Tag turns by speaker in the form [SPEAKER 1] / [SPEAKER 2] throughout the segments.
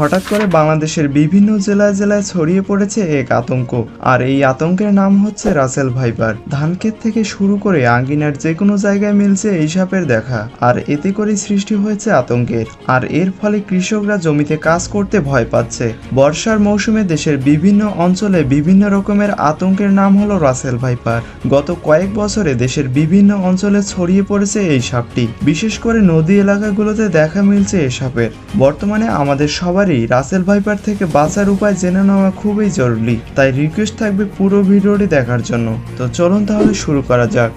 [SPEAKER 1] হঠাৎ করে বাংলাদেশের বিভিন্ন জেলায় জেলায় ছড়িয়ে পড়েছে এক আতঙ্ক। আর এই আতঙ্কের নাম হচ্ছে রাসেল ভাইপার। ধানক্ষেত থেকে শুরু করে আঙ্গিনার যে কোনো জায়গায় মিলছে এই সাপের দেখা। আর এতে করে সৃষ্টি হয়েছে আতঙ্কের। আর এর ফলে কৃষকরা জমিতে কাজ করতে ভয় পাচ্ছে। বর্ষার মৌসুমে দেশের বিভিন্ন অঞ্চলে বিভিন্ন রকমের আতঙ্কের নাম হলো রাসেল ভাইপার। গত কয়েক বছরে দেশের বিভিন্ন অঞ্চলে ছড়িয়ে পড়েছে এই সাপটি। বিশেষ করে নদী এলাকাগুলোতে দেখা মিলছে এই সাপের। বর্তমানে আমাদের সবারই রাসেল ভাইপার থেকে বাঁচার উপায় জেনে নেওয়া খুবই জরুরি, তাই রিকোয়েস্ট থাকবে পুরো ভিডিওটি দেখার জন্য। তো চলুন তাহলে শুরু করা যাক।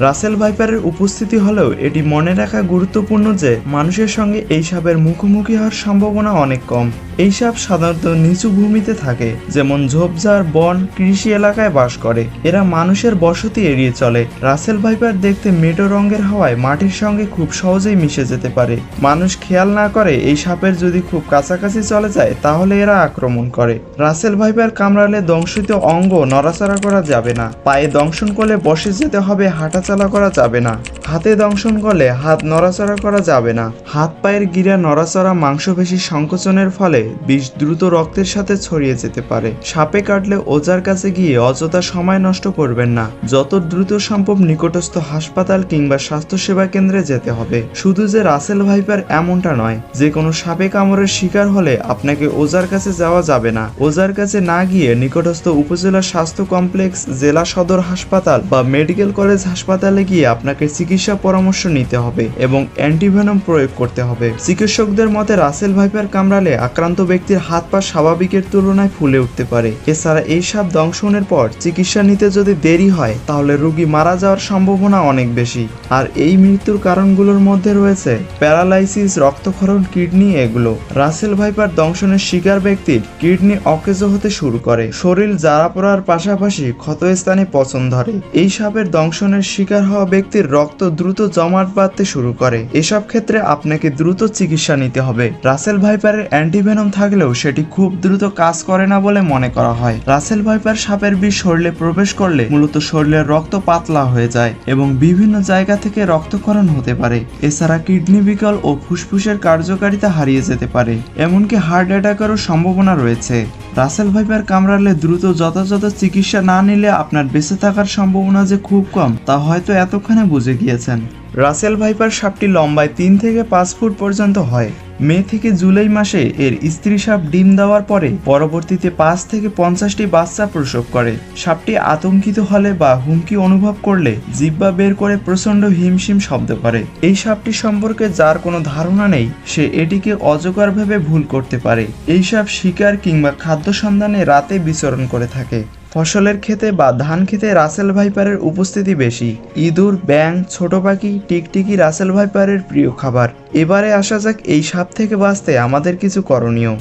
[SPEAKER 1] রাসেল ভাইপারের উপস্থিতি হলেও এটি মনে রাখা গুরুত্বপূর্ণ যে মানুষের সঙ্গে এই সাপের মুখোমুখি হওয়ার সম্ভাবনা অনেক কম। এই সাপ সাধারণত নিচু ভূমিতে থাকে, যেমন ঝোপঝাড়, বন, কৃষি এলাকায় বাস করে। এরা মানুষের বসতি এড়িয়ে চলে। রাসেল ভাইপার দেখতে মেটো রঙের হওয়ায় মাটির সঙ্গে খুব সহজেই মিশে যেতে পারে। মানুষ খেয়াল না করে এই সাপের যদি খুব কাছাকাছি চলে যায়, তাহলে এরা আক্রমণ করে। রাসেল ভাইপার কামড়ালে দংশিত অঙ্গ নড়াচড়া করা যাবে না। পায়ে দংশন করলে বসে যেতে হবে হাঁটাচলা করা যাবে না। হাতে দংশন করলে হাত নড়াচড়া করা যাবে না। হাত পায়ের গিরা নড়াচড়া মাংসপেশি সংকোচনের ফলে বিষ দ্রুত রক্তের সাথে ছড়িয়ে যেতে পারে। সাপে কাটলে ওজার কাছে গিয়ে অযথা সময় নষ্ট করবেন না। যত দ্রুত সম্ভব নিকটস্থ হাসপাতাল কিংবা স্বাস্থ্যসেবা কেন্দ্রে যেতে হবে। শুধু যে রাসেল ভাইপার এমনটা নয়, যে কোনো সাপে কামড়ের শিকার হলে আপনাকে ওজার কাছে যাওয়া যাবে না। ওজার কাছে না গিয়ে নিকটস্থ উপজেলা স্বাস্থ্য কমপ্লেক্স, জেলা সদর হাসপাতাল বা মেডিকেল কলেজ হাসপাতালে গিয়ে আপনাকে চিকিৎসা পরামর্শ নিতে হবে এবং অ্যান্টিভেনম প্রয়োগ করতে হবে। চিকিৎসকদের মতে রাসেল ভাইপার কামড়ালে আক্রান্ত ব্যক্তির হাত পা স্বাভাবিকের তুলনায় ফুলে উঠতে পারে। এছাড়া এই সাপ দংশনের পর চিকিৎসা নিতে যদি দেরি হয়, তাহলে রোগী মারা যাওয়ার সম্ভাবনা অনেক বেশি। আর এই মৃত্যুর কারণগুলোর মধ্যে রয়েছে প্যারালাইসিস, রক্তক্ষরণ, কিডনি এগুলো। রাসেল ভাইপার দংশনের শিকার ব্যক্তির কিডনি অকেজো হতে শুরু করে। শরীর জ্বালা পড়ার পাশাপাশি ক্ষতস্থানে পচন ধরে। এই সাপের দংশনের শিকার হওয়া ব্যক্তির রক্ত দ্রুত জমাট বাঁধতে শুরু করে। এসব ক্ষেত্রে আপনাকে দ্রুত চিকিৎসা নিতে হবে। রাসেল ভাইপারের অ্যান্টিভেনম থাকলেও সেটি খুব দ্রুত কাজ করে না বলে মনে করা হয়। রাসেল ভাইপার সাপের বিষ শরীরে প্রবেশ করলে মূলত শরীরের রক্ত পাতলা হয়ে যায় এবং বিভিন্ন জায়গা থেকে রক্তক্ষরণ হতে পারে। এছাড়া কিডনি বিকল ও ফুসফুসের কার্যকারিতা হারিয়ে যেতে পারে। এমনকি হার্ট অ্যাটাকেরও সম্ভাবনা রয়েছে। রাসেল ভাইপার কামড়ালে দ্রুত যথাযথ চিকিৎসা না নিলে আপনার বেঁচে থাকার সম্ভাবনা যে খুব কম, তা হয়তো এতক্ষণে বুঝে গিয়েছেন। রাসেল ভাইপার সাপটি লম্বায় তিন থেকে পাঁচ ফুট পর্যন্ত হয়। মে থেকে জুলাই মাসে এর স্ত্রী সাপ ডিম দেওয়ার পরে পরবর্তীতে পাঁচ থেকে পঞ্চাশটি বাচ্চা প্রসব করে। সাপটি আতঙ্কিত হলে বা হুমকি অনুভব করলে জিব্বা বের করে প্রচণ্ড হিমশিম শব্দ করে। এই সাপটি সম্পর্কে যার কোনো ধারণা নেই, সে এটিকে অজগর ভেবে ভুল করতে পারে। এই সাপ শিকার কিংবা খাদ্য সন্ধানে রাতে বিচরণ করে থাকে। ফসলের ক্ষেতে বা ধান খেতে রাসেল ভাইপারের উপস্থিতি বেশি। ইঁদুর ব্যাং ছোট পাখি টিকটিকি রাসেল ভাইপারের প্রিয় খাবার। এবারে আসা যাক এই সাপ থেকে বাঁচতে আমাদের কিছু করণীয়।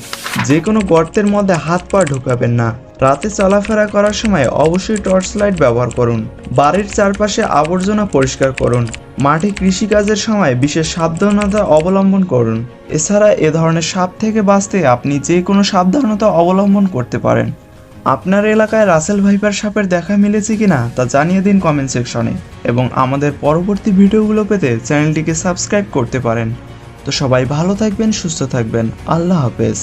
[SPEAKER 1] যে কোনো গর্তের মধ্যে হাত পা ঢোকাবেন না। রাতে চলাফেরা করার সময় অবশ্যই টর্চ লাইট ব্যবহার করুন। বাড়ির চারপাশে আবর্জনা পরিষ্কার করুন। মাঠে কৃষিকাজের সময় বিশেষ সাবধানতা অবলম্বন করুন। এছাড়া এ ধরনের সাপ থেকে বাঁচতে আপনি যে কোনো সাবধানতা অবলম্বন করতে পারেন। আপনার এলাকায় রাসেল ভাইপার সাপের দেখা মিলেছে কিনা তা জানিয়ে দিন কমেন্ট সেকশনে এবং আমাদের পরবর্তী ভিডিওগুলো পেতে চ্যানেলটিকে সাবস্ক্রাইব করতে পারেন। তো সবাই ভালো থাকবেন, সুস্থ থাকবেন। আল্লাহ হাফেজ।